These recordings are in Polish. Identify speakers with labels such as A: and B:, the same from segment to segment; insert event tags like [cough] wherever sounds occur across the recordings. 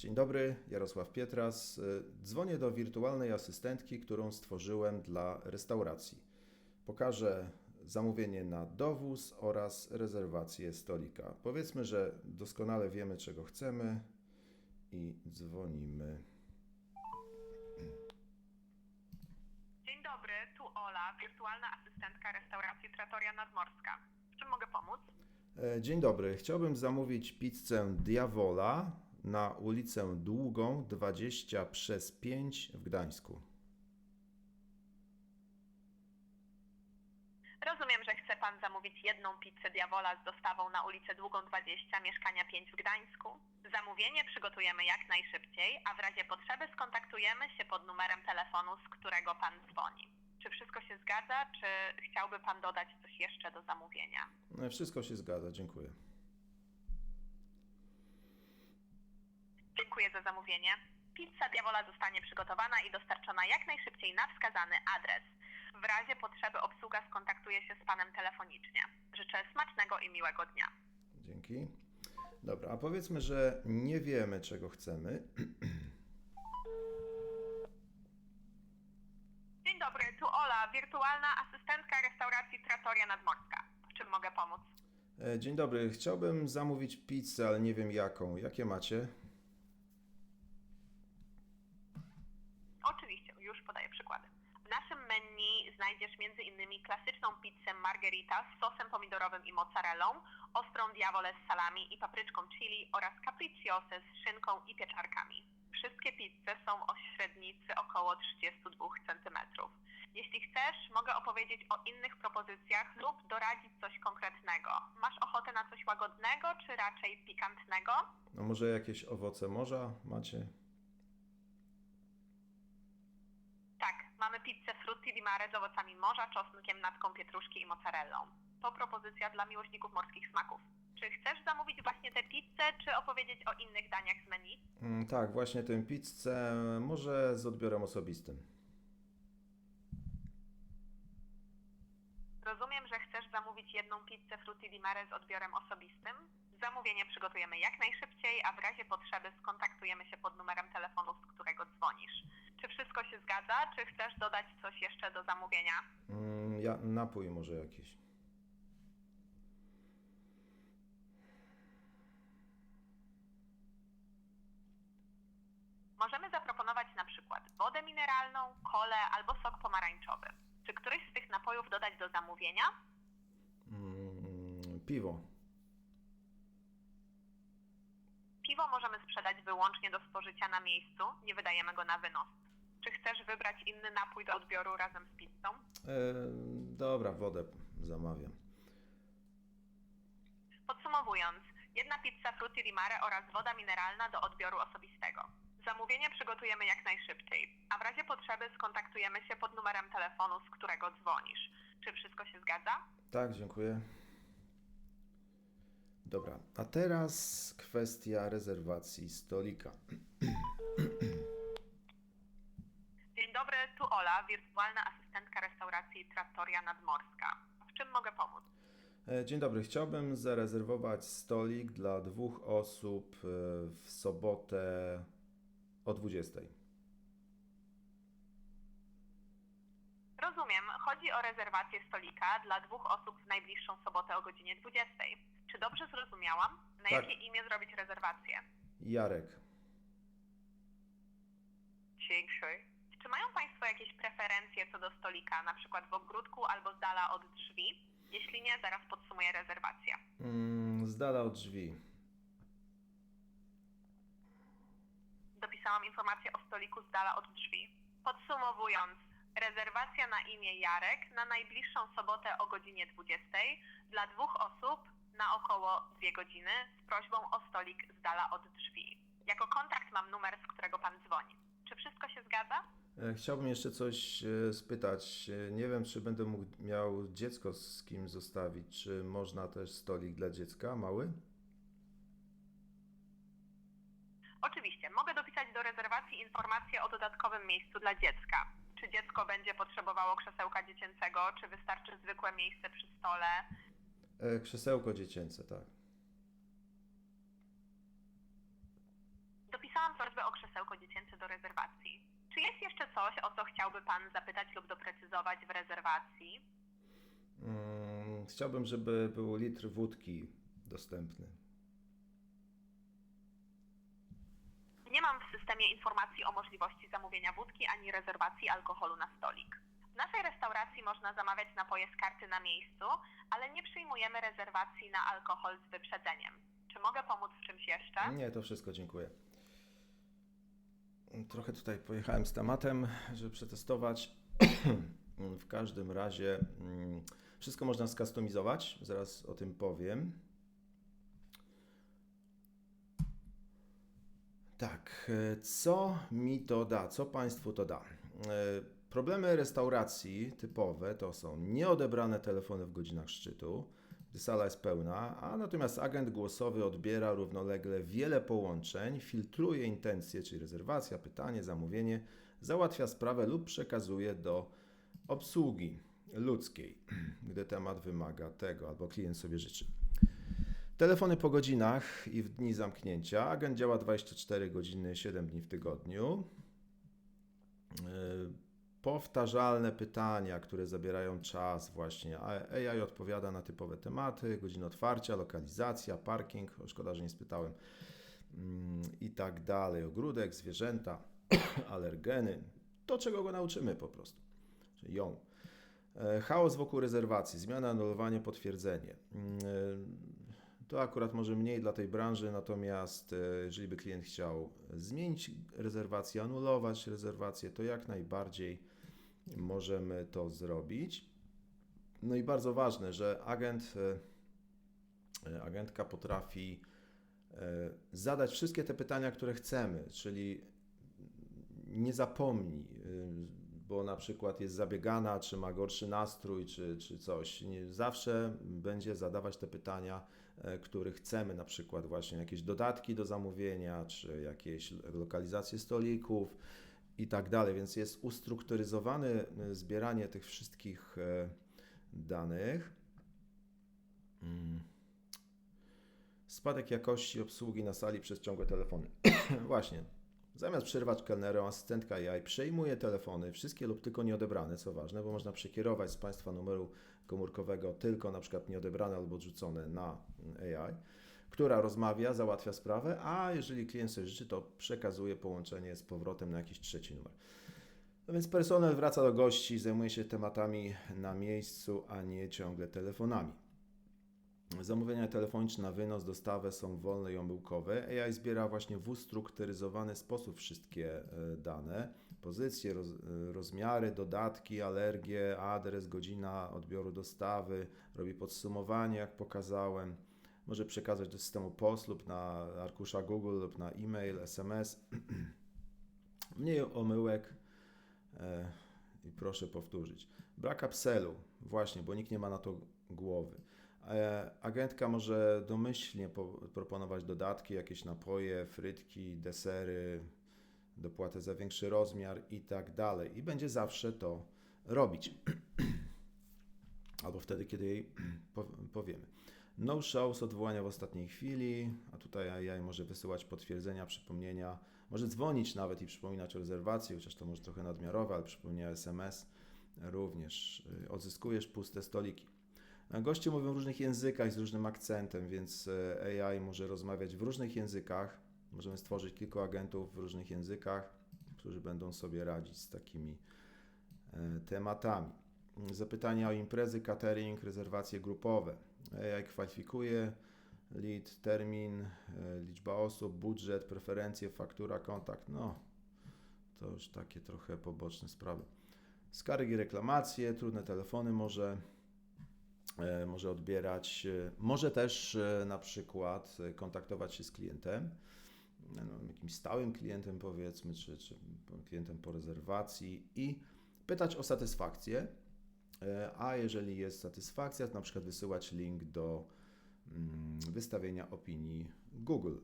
A: Dzień dobry, Jarosław Pietras. Y, Dzwonię do wirtualnej asystentki, którą stworzyłem dla restauracji. Pokażę zamówienie na dowóz oraz rezerwację stolika. Powiedzmy, że doskonale wiemy, czego chcemy i dzwonimy.
B: Dzień dobry, tu Ola, wirtualna asystentka restauracji Trattoria Nadmorska. W czym mogę pomóc?
A: E, Dzień dobry, chciałbym zamówić pizzę Diavola na ulicę Długą 20 przez 5 w Gdańsku.
B: Rozumiem, że chce Pan zamówić jedną pizzę Diavola z dostawą na ulicę Długą 20, mieszkania 5 w Gdańsku. Zamówienie przygotujemy jak najszybciej, a w razie potrzeby skontaktujemy się pod numerem telefonu, z którego Pan dzwoni. Czy wszystko się zgadza, czy chciałby Pan dodać coś jeszcze do zamówienia?
A: Wszystko się zgadza, dziękuję.
B: Dziękuję za zamówienie. Pizza Diavola zostanie przygotowana i dostarczona jak najszybciej na wskazany adres. W razie potrzeby obsługa skontaktuje się z Panem telefonicznie. Życzę smacznego i miłego dnia.
A: Dzięki. Dobra, a powiedzmy, że nie wiemy, czego chcemy. [clears throat]
B: Dzień dobry, tu Ola, wirtualna asystentka restauracji Trattoria Nadmorska. W czym mogę pomóc?
A: E, Dzień dobry, chciałbym zamówić pizzę, ale nie wiem jaką. Jakie macie?
B: Znajdziesz m.in. klasyczną pizzę margherita z sosem pomidorowym i mozzarellą, ostrą diavole z salami i papryczką chili oraz capricciose z szynką i pieczarkami. Wszystkie pizze są o średnicy około 32 cm. Jeśli chcesz, mogę opowiedzieć o innych propozycjach lub doradzić coś konkretnego. Masz ochotę na coś łagodnego, czy raczej pikantnego?
A: No może jakieś owoce morza macie?
B: Tak, mamy pizzę frutti di mare z owocami morza, czosnkiem, natką pietruszki i mozzarellą. To propozycja dla miłośników morskich smaków. Czy chcesz zamówić właśnie tę pizzę, czy opowiedzieć o innych daniach z menu?
A: Mm, tak, właśnie tę pizzę, może z odbiorem osobistym.
B: Rozumiem, że chcesz zamówić jedną pizzę frutti di mare z odbiorem osobistym. Zamówienie przygotujemy jak najszybciej, a w razie potrzeby skontaktujemy się pod numerem telefonu, z którego dzwonisz. Czy wszystko się zgadza, czy chcesz dodać coś jeszcze do zamówienia?
A: Mm, ja, napój może jakiś.
B: Możemy zaproponować na przykład wodę mineralną, kolę albo sok pomarańczowy. Czy któryś z tych napojów dodać do zamówienia?
A: Mm, piwo.
B: Piwo możemy sprzedać wyłącznie do spożycia na miejscu, nie wydajemy go na wynos. Czy chcesz wybrać inny napój do odbioru razem z pizzą?
A: E, dobra, wodę zamawiam.
B: Podsumowując, jedna pizza frutti di mare oraz woda mineralna do odbioru osobistego. Zamówienie przygotujemy jak najszybciej, a w razie potrzeby skontaktujemy się pod numerem telefonu, z którego dzwonisz. Czy wszystko się zgadza?
A: Tak, dziękuję. Dobra, a teraz kwestia rezerwacji stolika. [clears throat]
B: Dzień dobry, tu Ola, wirtualna asystentka restauracji Trattoria Nadmorska. W czym mogę pomóc?
A: E, Dzień dobry, chciałbym zarezerwować stolik dla dwóch osób e, w sobotę o 20.
B: Rozumiem, chodzi o rezerwację stolika dla dwóch osób w najbliższą sobotę o godzinie 20. Czy dobrze zrozumiałam? Na
A: Tak.
B: jakie imię zrobić rezerwację?
A: Jarek.
B: Dziękuję. Czy mają Państwo jakieś preferencje co do stolika, na przykład w ogródku albo z dala od drzwi? Jeśli nie, zaraz podsumuję rezerwację.
A: Mm, z dala od drzwi.
B: Dopisałam informację o stoliku z dala od drzwi. Podsumowując, rezerwacja na imię Jarek na najbliższą sobotę o godzinie 20 dla dwóch osób na około 2 godziny z prośbą o stolik z dala od drzwi. Jako kontakt mam numer, z którego Pan dzwoni. Czy wszystko się zgadza?
A: E, Chciałbym jeszcze coś e, spytać. E, Nie wiem, czy będę mógł, miał dziecko z kim zostawić. Czy można też stolik dla dziecka, mały?
B: Oczywiście, mogę dopisać do rezerwacji informację o dodatkowym miejscu dla dziecka. Czy dziecko będzie potrzebowało krzesełka dziecięcego, czy wystarczy zwykłe miejsce przy stole?
A: E, Krzesełko dziecięce, tak.
B: Dopisałam dziecięcy do rezerwacji. Czy jest jeszcze coś, o co chciałby Pan zapytać lub doprecyzować w rezerwacji?
A: Mm, chciałbym, żeby był litr wódki dostępny.
B: Nie mam w systemie informacji o możliwości zamówienia wódki ani rezerwacji alkoholu na stolik. W naszej restauracji można zamawiać napoje z karty na miejscu, ale nie przyjmujemy rezerwacji na alkohol z wyprzedzeniem. Czy mogę pomóc w czymś jeszcze?
A: Nie, to wszystko, dziękuję. Trochę tutaj pojechałem z tematem, żeby przetestować. [clears throat] W każdym razie mm, wszystko można skustomizować, zaraz o tym powiem. Tak, e, co mi to da? Co Państwu to da? E, Problemy restauracji typowe to są nieodebrane telefony w godzinach szczytu, gdy sala jest pełna, a natomiast agent głosowy odbiera równolegle wiele połączeń, filtruje intencje, czyli rezerwacja, pytanie, zamówienie, załatwia sprawę lub przekazuje do obsługi ludzkiej, [clears throat] gdy temat wymaga tego albo klient sobie życzy. Telefony po godzinach i w dni zamknięcia. Agent działa 24 godziny, 7 dni w tygodniu. Yy, Powtarzalne pytania, które zabierają czas, właśnie. AI odpowiada na typowe tematy, godziny otwarcia, lokalizacja, parking. Szkoda, że nie spytałem. Mm, I tak dalej. Ogródek, zwierzęta, [coughs] alergeny. To, czego go nauczymy po prostu. Czyli ją. E, Chaos wokół rezerwacji, zmiana, anulowanie, potwierdzenie. Mm, e, To akurat może mniej dla tej branży, natomiast e, jeżeli by klient chciał zmienić rezerwację, anulować rezerwację, to jak najbardziej możemy to zrobić. No i bardzo ważne, że agent, e, e, agentka potrafi e, zadać wszystkie te pytania, które chcemy, czyli nie zapomni, bo na przykład jest zabiegana, czy ma gorszy nastrój, czy, czy coś. Zawsze będzie zadawać te pytania, które chcemy, na przykład właśnie jakieś dodatki do zamówienia, czy jakieś lokalizacje stolików i tak dalej. Więc jest ustrukturyzowane y, zbieranie tych wszystkich e, danych. Mm. Spadek jakości obsługi na sali przez ciągłe telefony. [clears throat] Właśnie. Zamiast przerwać kelnerom, asystentka AI przejmuje telefony, wszystkie lub tylko nieodebrane, co ważne, bo można przekierować z Państwa numeru komórkowego tylko na przykład nieodebrane albo odrzucone na AI, która rozmawia, załatwia sprawę, a jeżeli klient sobie życzy, to przekazuje połączenie z powrotem na jakiś trzeci numer. No więc personel wraca do gości, zajmuje się tematami na miejscu, a nie ciągle telefonami. Zamówienia telefoniczne na wynos, dostawę są wolne i omyłkowe. AI zbiera właśnie w ustrukturyzowany sposób wszystkie e, dane, pozycje, roz, e, rozmiary, dodatki, alergie, adres, godzina odbioru dostawy, robi podsumowanie, jak pokazałem. Może przekazać do systemu POS lub na arkusza Google lub na e-mail, SMS. [clears throat] Mniej omyłek e, i proszę powtórzyć. Brak upsellu, właśnie, bo nikt nie ma na to głowy. E, Agentka może domyślnie po, proponować dodatki, jakieś napoje, frytki, desery, dopłatę za większy rozmiar i tak dalej. I będzie zawsze to robić. [clears throat] Albo wtedy, kiedy jej [clears throat] po- powiemy. No show z odwołania w ostatniej chwili, a tutaj AI może wysyłać potwierdzenia, przypomnienia, może dzwonić nawet i przypominać o rezerwacji, chociaż to może trochę nadmiarowe, ale przypomnienia SMS również. Y, Odzyskujesz puste stoliki. A Goście mówią w różnych językach z różnym akcentem, więc e, AI może rozmawiać w różnych językach. Możemy stworzyć kilku agentów w różnych językach, którzy będą sobie radzić z takimi e, tematami. Zapytania o imprezy, catering, rezerwacje grupowe. AI kwalifikuje lead, termin, e, liczba osób, budżet, preferencje, faktura, kontakt. No, to już takie trochę poboczne sprawy. Skargi, reklamacje, trudne telefony może e, może odbierać, e, może też e, na przykład e, kontaktować się z klientem, no, jakimś stałym klientem powiedzmy, czy, czy klientem po rezerwacji i pytać o satysfakcję, e, a jeżeli jest satysfakcja, to na przykład wysyłać link do mm, wystawienia opinii Google.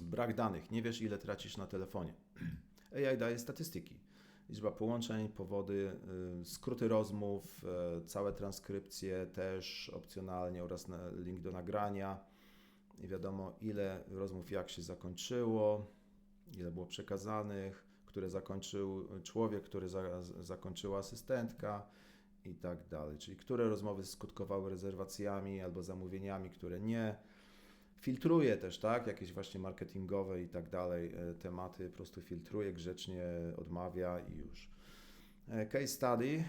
A: Brak danych, nie wiesz ile tracisz na telefonie. [clears throat] AI daje statystyki liczba połączeń, powody, y, skróty rozmów, y, całe transkrypcje też opcjonalnie oraz link do nagrania i wiadomo ile rozmów jak się zakończyło. ile było przekazanych, które zakończył człowiek, który za, zakończyła asystentka i tak dalej. Czyli które rozmowy skutkowały rezerwacjami albo zamówieniami, które nie. Filtruje też, tak, jakieś właśnie marketingowe i tak dalej e, tematy, po prostu filtruje, grzecznie odmawia i już. E, case study,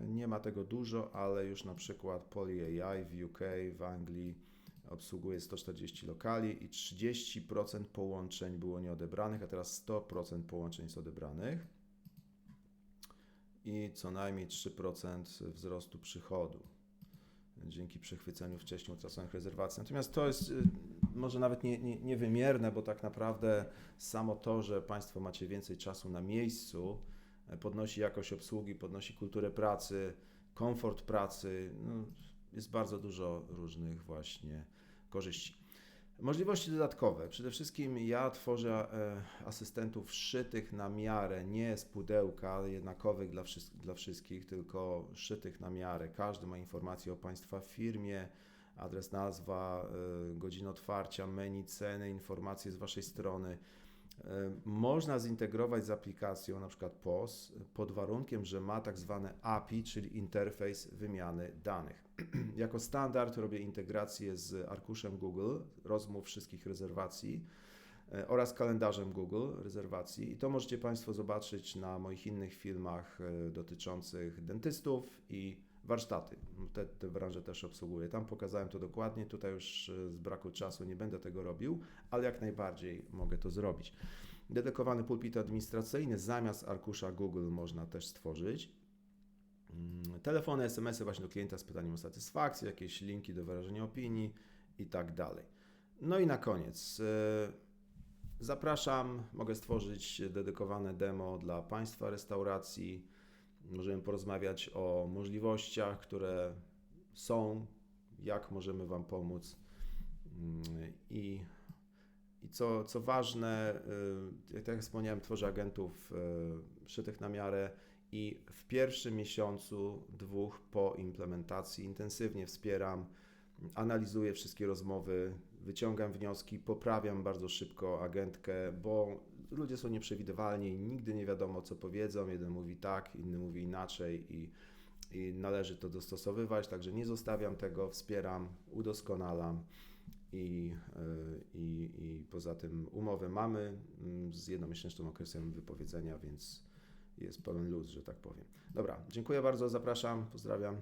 A: nie ma tego dużo, ale już na przykład Poly AI w UK, w Anglii obsługuje 140 lokali i 30% połączeń było nieodebranych, a teraz 100% połączeń jest odebranych i co najmniej 3% wzrostu przychodu dzięki przechwyceniu wcześniej utraconych rezerwacji. Natomiast to jest y, może nawet nie, nie, niewymierne, bo tak naprawdę samo to, że Państwo macie więcej czasu na miejscu, e, podnosi jakość obsługi, podnosi kulturę pracy, komfort pracy. No, jest bardzo dużo różnych właśnie korzyści. Możliwości dodatkowe. Przede wszystkim ja tworzę e, asystentów szytych na miarę, nie z pudełka jednakowych dla, dla wszystkich, tylko szytych na miarę. Każdy ma informacje o Państwa firmie, adres, nazwa, e, godzina otwarcia, menu, ceny, informacje z Waszej strony. E, można zintegrować z aplikacją, na przykład POS, pod warunkiem, że ma tak zwane API, czyli interfejs wymiany danych. [clears throat] jako standard robię integrację z arkuszem Google, rozmów wszystkich rezerwacji e, oraz kalendarzem Google rezerwacji. I to możecie Państwo zobaczyć na moich innych filmach e, dotyczących dentystów i warsztaty. Te, te branże też obsługuję. Tam pokazałem to dokładnie. Tutaj już e, z braku czasu nie będę tego robił, ale jak najbardziej mogę to zrobić. Dedykowany pulpit administracyjny zamiast arkusza Google można też stworzyć. Mm, telefony, SMS-y właśnie do klienta z pytaniem o satysfakcję, jakieś linki do wyrażenia opinii i tak dalej. No i na koniec e, zapraszam, mogę stworzyć dedykowane demo dla Państwa restauracji. Możemy porozmawiać o możliwościach, które są, jak możemy Wam pomóc. Mm, i i co, co ważne, jak tak wspomniałem, tworzę agentów e, szytych na miarę i w pierwszym miesiącu, dwóch po implementacji intensywnie wspieram, analizuję wszystkie rozmowy, wyciągam wnioski, poprawiam bardzo szybko agentkę, bo ludzie są nieprzewidywalni nigdy nie wiadomo, co powiedzą. Jeden mówi tak, inny mówi inaczej i, i należy to dostosowywać, także nie zostawiam tego, wspieram, udoskonalam. I, e, i, I poza tym umowę mamy mm, z jednomiesięcznym okresem wypowiedzenia, więc jest pełen luz, że tak powiem. Dobra, dziękuję bardzo, zapraszam, pozdrawiam.